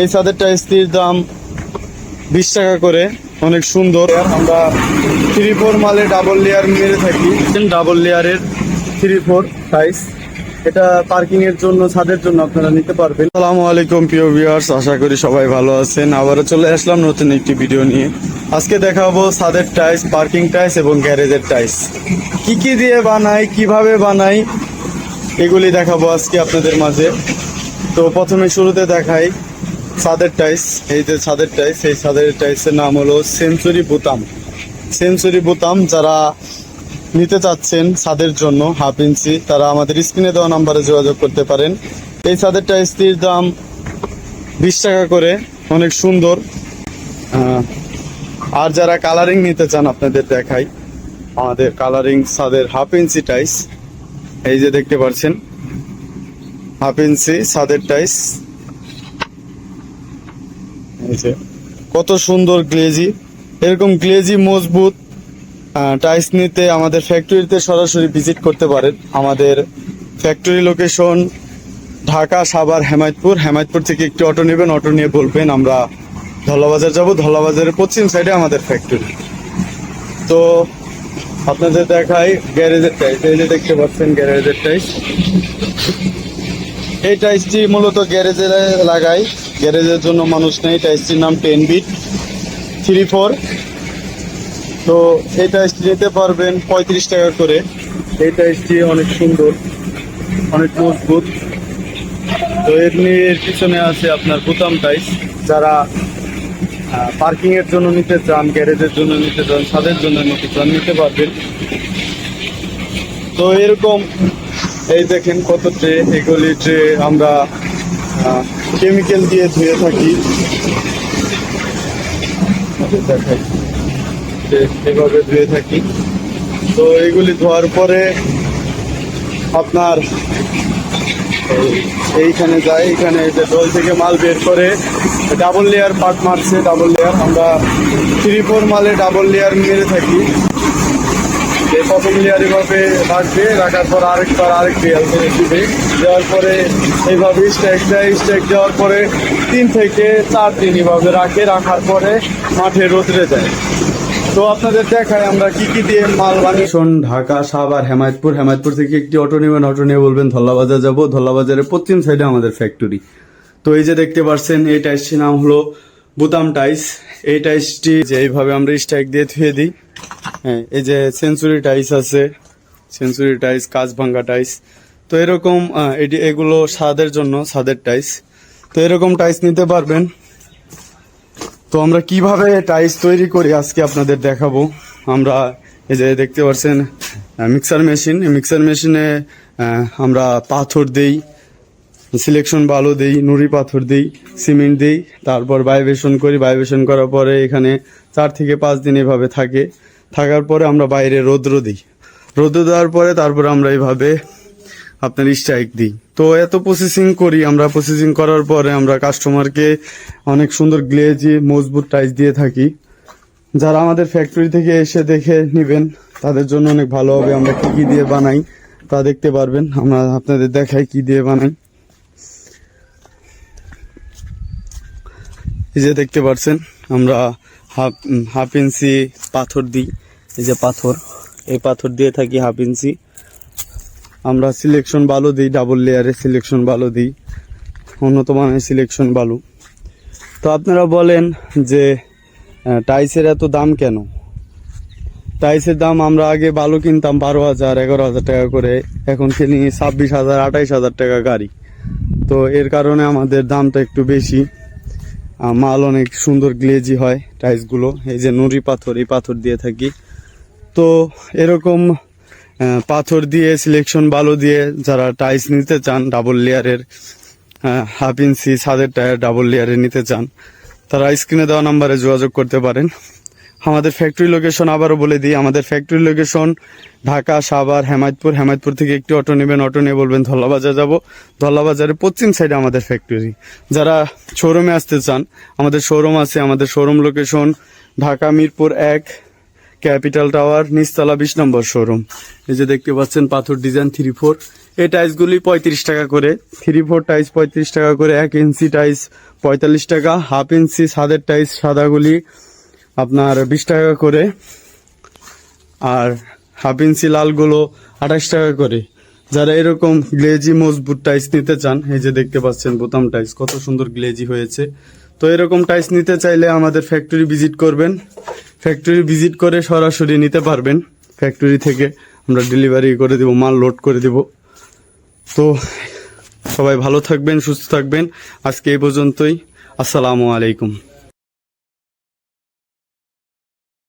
এই ছাদের টাইসটির দাম বিশ টাকা করে, অনেক সুন্দর। আমরা থ্রি ফোর মালে ডাবল লেয়ার মেরে থাকি। ডাবল লেয়ারের থ্রি ফোর টাইস এটা পার্কিং এর জন্য, ছাদের জন্য আপনারা নিতে পারবেন। আসসালামু আলাইকুম, প্রিয় ভিউয়ার্স আশা করি সবাই ভালো আছেন। আবারও চলে আসলাম নতুন একটি ভিডিও নিয়ে। আজকে দেখাবো ছাদের টাইস পার্কিং টাইস এবং গ্যারেজের টাইস কি কি দিয়ে বানাই, কীভাবে বানাই, এগুলি দেখাবো আজকে আপনাদের মাঝে। তো প্রথমে শুরুতে দেখাই। ছাদের টাইস, এই যে ছাদের টাইস, এই ছাদের টাইসের নাম হলো সেঞ্চুরি বুতাম। সেঞ্চুরি বুতাম যারা নিতে চাচ্ছেন ছাদের জন্য, হাফ ইঞ্চি, তারা আমাদের স্ক্রিনে দেওয়া নাম্বারে যোগাযোগ করতে পারেন। এই ছাদের টাইসটির দাম বিশ টাকা করে, অনেক সুন্দর। আর যারা কালারিং নিতে চান আপনাদের দেখাই। আমাদের কালারিং ছাদের হাফ ইঞ্চি টাইস, এই যে দেখতে পাচ্ছেন। হাফ ইঞ্চি ছাদের টাইস। যে কত সুন্দর গ্লেজি। এরকম গ্লেজি, মজবুত টাইস নিতে আমাদের ফ্যাক্টরিতে সরাসরি ভিজিট করতে পারেন। আমাদের ফ্যাক্টরি লোকেশন ঢাকা, সাভার, হেমায়তপুর। হেমায়তপুর থেকে একটি অটো নেবেন অটো নিয়ে বলবেন, আমরা ধলাবাজার যাব। ধলাবাজারের পশ্চিম সাইডে আমাদের ফ্যাক্টরি তো আপনাদের দেখাই গ্যারেজের টাইস এই যে দেখতে পাচ্ছেন গ্যারেজের টাইস এই টাইসটি মূলত গ্যারেজে লাগাই। গ্যারেজের জন্য মানুষ নেই টাইসটির নাম টেন বিট থ্রি ফোর। তো এই টাইসটি নিতে পারবেন পঁয়ত্রিশ টাকা করে। এই টাইসটি অনেক সুন্দর, অনেক মজবুত। তো এমনি এর পিছনে আছে আপনার বোতাম টাইস যারা পার্কিং এর জন্য নিতে চান, গ্যারেজের জন্য নিতে চান, ছাদের জন্য নিতে চান, নিতে পারবেন। তো এরকম এই দেখেন কত ট্রে এগুলি ট্রে আমরা কেমিক্যাল দিয়ে ধুয়ে থাকি। দেখাই এভাবে ধুয়ে থাকি। তো এগুলি ধোয়ার পরে আপনার এই- এইখানে যায় এখানে যে দোল থেকে মাল বের করে ডাবল লেয়ার পার্ট মারছে ডাবল লেয়ার আমরা থ্রি ফোর মালে ডাবল লেয়ার মেরে থাকি। যে প্রথম লেয়ার এভাবে রাখবে রাখার পর আরেকবার আরেক লেয়ার করে দিবে দেওয়ার পরে এইভাবে স্ট্যাক দেয় স্ট্যাক দেওয়ার পরে তিন থেকে চার দিন এভাবে রাখে, রাখার পরে মাঠে রোদরে দেয়। তো আপনাদের দেখায় আমরা কি কি দিয়ে মাল বানিয়ে ঢাকা, সাভার, হেমায়তপুর। হেমায়তপুর থেকে একটি অটো নেবেন, অটো নিয়ে বলবেন, ধল্লাবাজার যাব। ধল্লাবাজারের পশ্চিম সাইডে আমাদের ফ্যাক্টরি তো এই যে দেখতে পাচ্ছেন, এই টাইসটির নাম হলো বুতাম টাইস এই টাইসটি যে এইভাবে আমরা স্ট্রাইক দিয়ে থুয়ে দিই। হ্যাঁ এই যে সেঞ্চুরি টাইস আছে, সেঞ্চুরি টাইস কাঁচ ভাঙ্গা টাইস। তো এরকম এটি, এগুলো ছাদের জন্য ছাদের টাইস। তো এরকম টাইস নিতে পারবেন। তো আমরা কীভাবে টাইস তৈরি করি আজকে আপনাদের দেখাবো। আমরা এই যে দেখতে পাচ্ছেন মিক্সার মেশিন। মিক্সার মেশিনে আমরা পাথর দেই, সিলেকশন বালু দেই, নুড়ি পাথর দিই, সিমেন্ট দিই, তারপর ভাইব্রেশন করি। ভাইব্রেশন করার পরে এখানে চার থেকে পাঁচ দিন এভাবে থাকে। থাকার পরে আমরা বাইরে রৌদ্র দিই। রৌদ্র দেওয়ার পরে তারপর আমরা এইভাবে আপনার স্ট্রাইক দিই। তো এত প্রসেসিং করি আমরা। প্রসেসিং করার পরে আমরা কাস্টমারকে অনেক সুন্দর গ্লেজি মজবুত টাইস দিয়ে থাকি। যারা আমাদের ফ্যাক্টরি থেকে এসে দেখে নেবেন, তাদের জন্য অনেক ভালো হবে। আমরা কি কি দিয়ে বানাই, তা দেখতে পারবেন। আমরা আপনাদের দেখাই কি দিয়ে বানাই। এই যে দেখতে পাচ্ছেন আমরা হাফ হাফ ইঞ্চি পাথর দিই। এই যে পাথর, এই পাথর দিয়ে থাকি হাফ ইঞ্চি। আমরা সিলেকশন বালু দিই ডাবল লেয়ারে সিলেকশন বালু দিই। উন্নত মানের সিলেকশন বালু। তো আপনারা বলেন যে টাইসের এত দাম কেন? টাইসের দাম আমরা আগে বালু কিনতাম বারো হাজার, এগারো হাজার টাকা করে। এখন কিনি ছাব্বিশ হাজার, আঠাইশ হাজার টাকা গাড়ি। তো এর কারণে আমাদের দামটা একটু বেশি। মাল অনেক সুন্দর গ্লেজি হয় টাইসগুলো এই যে নুরি পাথর, এই পাথর দিয়ে থাকি। তো এরকম পাথর দিয়ে সিলেকশন বালু দিয়ে যারা টাইস নিতে চান ডাবল লেয়ারের হাফ ইঞ্চি ছাদের টায়ার ডাবল লেয়ারে নিতে চান, তারা স্ক্রিনে দেওয়া নাম্বারে যোগাযোগ করতে পারেন। আমাদের ফ্যাক্টরি লোকেশন আবারও বলে দিই, আমাদের ফ্যাক্টরি লোকেশন ঢাকা, সাভার, হেমায়তপুর। হেমায়তপুর থেকে একটি অটো নেবেন অটো নিয়ে বলবেন, ধল্লাবাজার যাব। ধল্লাবাজারের পশ্চিম সাইডে আমাদের ফ্যাক্টরি যারা শোরুমে আসতে চান, আমাদের শোরুম আছে, আমাদের শোরুম লোকেশন ঢাকা, মিরপুর এক ক্যাপিটাল টাওয়ার নিচতলা বিশ নম্বর শোরুম এই যে দেখতে পাচ্ছেন, পাথর ডিজাইন থ্রি ফোর এই টাইলসগুলি পঁয়ত্রিশ টাকা করে। থ্রি ফোর টাইলস পঁয়ত্রিশ টাকা করে, এক ইঞ্চি টাইলস পঁয়তাল্লিশ টাকা হাফ ইঞ্চি সাদের টাইলস সাদাগুলি আপনার বিশ টাকা করে আর হাফ ইঞ্চি লালগুলো আঠাশ টাকা করে। যারা এরকম গ্লেজি মজবুত টাইস নিতে চান, এই যে দেখতে পাচ্ছেন বোতাম টাইস কত সুন্দর গ্লেজি হয়েছে। তো এরকম টাইস নিতে চাইলে আমাদের ফ্যাক্টরি ভিজিট করবেন। ফ্যাক্টরি ভিজিট করে সরাসরি নিতে পারবেন। ফ্যাক্টরি থেকে আমরা ডেলিভারি করে দেব, মাল লোড করে দেব। তো সবাই ভালো থাকবেন, সুস্থ থাকবেন। আজকে এই পর্যন্তই। আসসালামু আলাইকুম।